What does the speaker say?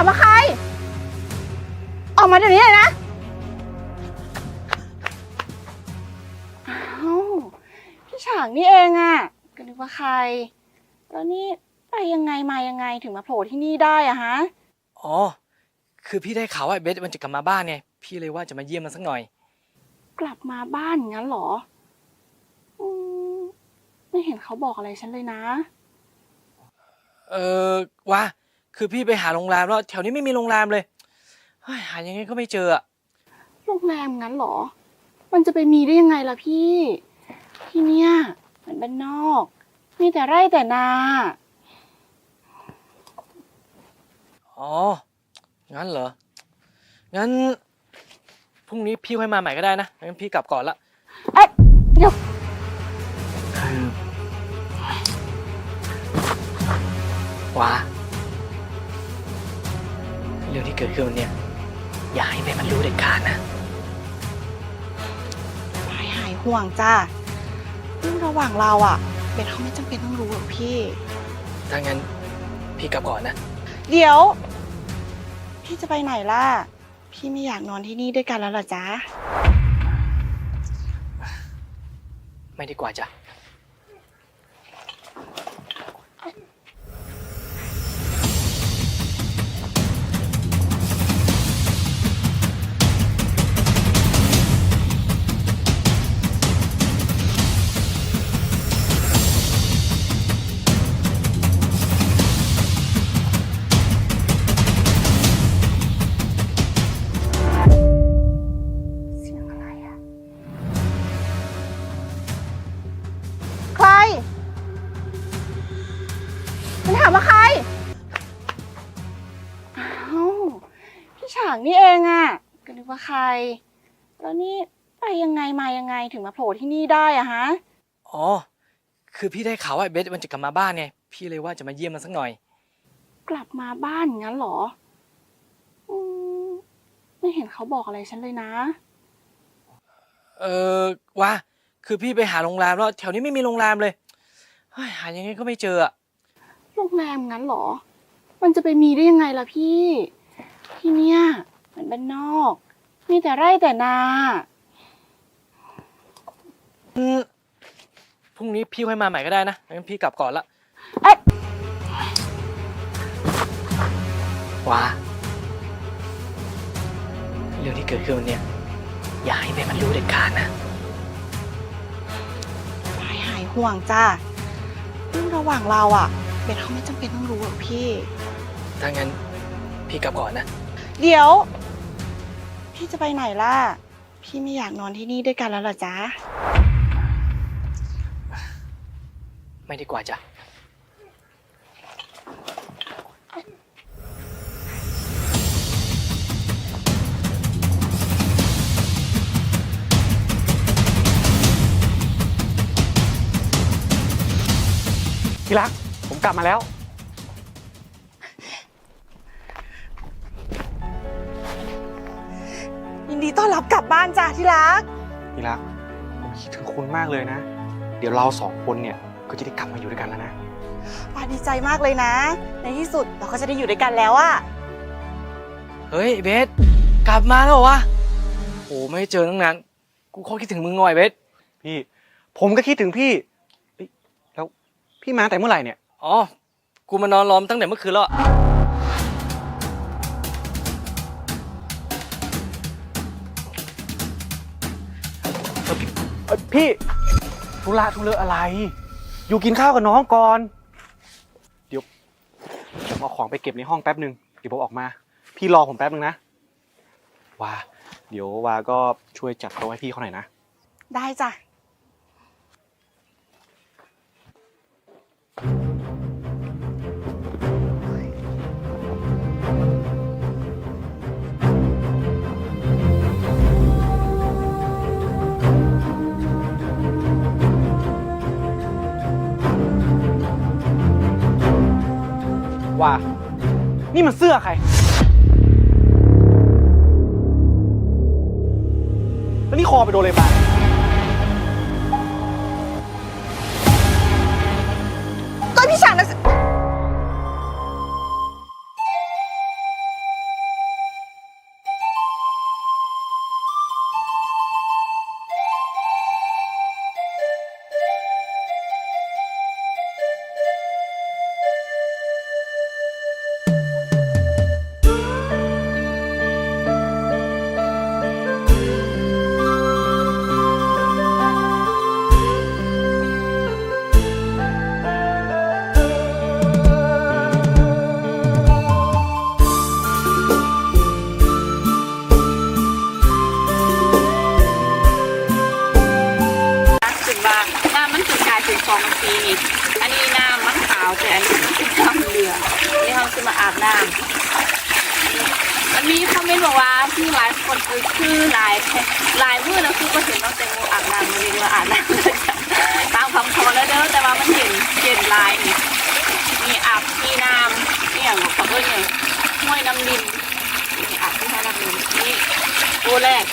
ามว่าใคร ออกมาเดี๋ยวนี้เลยนะอ้าวพี่ฉางนี่เองอะก็นึกว่าใคร แล้วนี่ไปยังไงมายังไงถึงมาโผล่ที่นี่ได้อะฮะ อ๋อ คือพี่ได้ข่าวว่าไอ้เบสมันจะกลับมาบ้านไงพี่เลยว่าจะมาเยี่ยมมันสักหน่อย กลับมาบ้านงั้นเหรออืมไม่เห็นเขาบอกอะไรฉันเลยนะ เออว่า คือพี่ไปหาโรงแรมแล้วแถวนี้ไม่มีโรงแรมเลยเฮ้ยหายังไงก็ไม่เจออะโรงแรมงั้นเหรอ มันจะไปมีได้ยังไงล่ะพี่ ที่เนี่ยมันบ้านนอก มีแต่ไร่แต่นา อ๋อ งั้นเหรอ งั้นพรุ่งนี้พี่ค่อยมาใหม่ก็ได้นะ งั้นพี่กลับก่อนละ เอ๊ะเดี๋ยวคือว้า เรื่องที่เกิดขึ้นวันเนี่ยอย่าให้เบสมันรู้เด็ดขาดนะ หายหายห่วงจ้าเรื่องระหว่างเราอะเบนเขาไม่จำเป็นต้องรู้หรอกพี่ ถ้างั้นพี่กลับก่อนนะ เดี๋ยว พี่จะไปไหนล่ะ พี่ไม่อยากนอนที่นี่ด้วยกันแล้วเหรอจ๊ะ ไม่ดีกว่าจ้ะ มันถามว่าใครอ้าวพี่ฉางนี่เองอะก็นึกว่าใคร แล้วนี่ไปยังไงมายังไงถึงมาโผล่ที่นี่ได้อะฮะ อ๋อ คือพี่ได้ข่าวว่าไอ้เบสมันจะกลับมาบ้านไง พี่เลยว่าจะมาเยี่ยมมันสักหน่อย กลับมาบ้านงั้นเหรออืมไม่เห็นเขาบอกอะไรฉันเลยนะ เออว่า คือพี่ไปหาโรงแรมแล้วแถวนี้ไม่มีโรงแรมเลยเฮ้ยหายังไงก็ไม่เจออะโรงแรมงั้นเหรอ มันจะไปมีได้ยังไงล่ะพี่ ที่เนี่ยมันบ้านนอก มีแต่ไร่แต่นา อืมพรุ่งนี้พี่ค่อยมาใหม่ก็ได้นะงั้นพี่กลับก่อนละเอ๊ะ ว้าเรื่องที่เกิดขึ้นวันเนี่ยอย่าให้เบสมันรู้เด็ดขาดนะ หายหายห่วงจ้าเรื่องระหว่างเราอะเบนเขาไม่จำเป็นต้องรู้หรอกพี่ ถ้างั้นพี่กลับก่อนนะ เดี๋ยว พี่จะไปไหนล่ะ พี่ไม่อยากนอนที่นี่ด้วยกันแล้วเหรอจ๊ะ ไม่ดีกว่าจ้ะ ที่รัก ผมกลับมาแล้ว ยินดีต้อนรับกลับบ้านจ้าที่รัก ที่รัก ผมคิดถึงคุณมากเลยนะ เดี๋ยวเราสองคนเนี่ยก็จะได้กลับมาอยู่ด้วยกันแล้วนะปาดีใจมากเลยนะ ในที่สุดเราก็จะได้อยู่ด้วยกันแล้วอะเฮ้ยเบสกลับมาแล้วเหรอวะโอ้ไม่ได้เจอตั้งนานกูโคตรคิดถึงมึงหน่อยเบสพี่ ผมก็คิดถึงพี่เอ้ยแล้ว พี่มาแต่เมื่อไหร่เนี่ย อ๋อ กูมานอนรอมตั้งแต่เมื่อคืนแล้วอะเอ้ยพี่ธุระธุเลอะอะไร อยู่กินข้าวกับน้องก่อน เดี๋ยวผมเอาของไปเก็บในห้องแป๊บหนึ่งเดี๋ยวผมออกมา พี่รอผมแป๊บหนึ่งนะวาเดี๋ยววาก็ช่วยจัดโต๊ะให้พี่เขาหน่อยนะ ได้จ้ะ ว่า นี่มันเสื้อใคร แล้วนี่คอไปโดนอะไรมา อาบน้ำมันมีคอมเมนต์บอกว่าที่หลายคนคือชื่อหลายหลายมือแล้วคือก็เห็นน้องแตงโมอาบน้ำมันเลยว่าอาบน้ำตามคำขอแล้วเด้อแต่ว่ามันเห็นเห็นลายนี่มีอาบมีน้ำนี่อย่างของเขาเอ้ยเนี่ยห้วยน้ำดินมีอาบที่ห้วยน้ำดินนี่ตัวแรก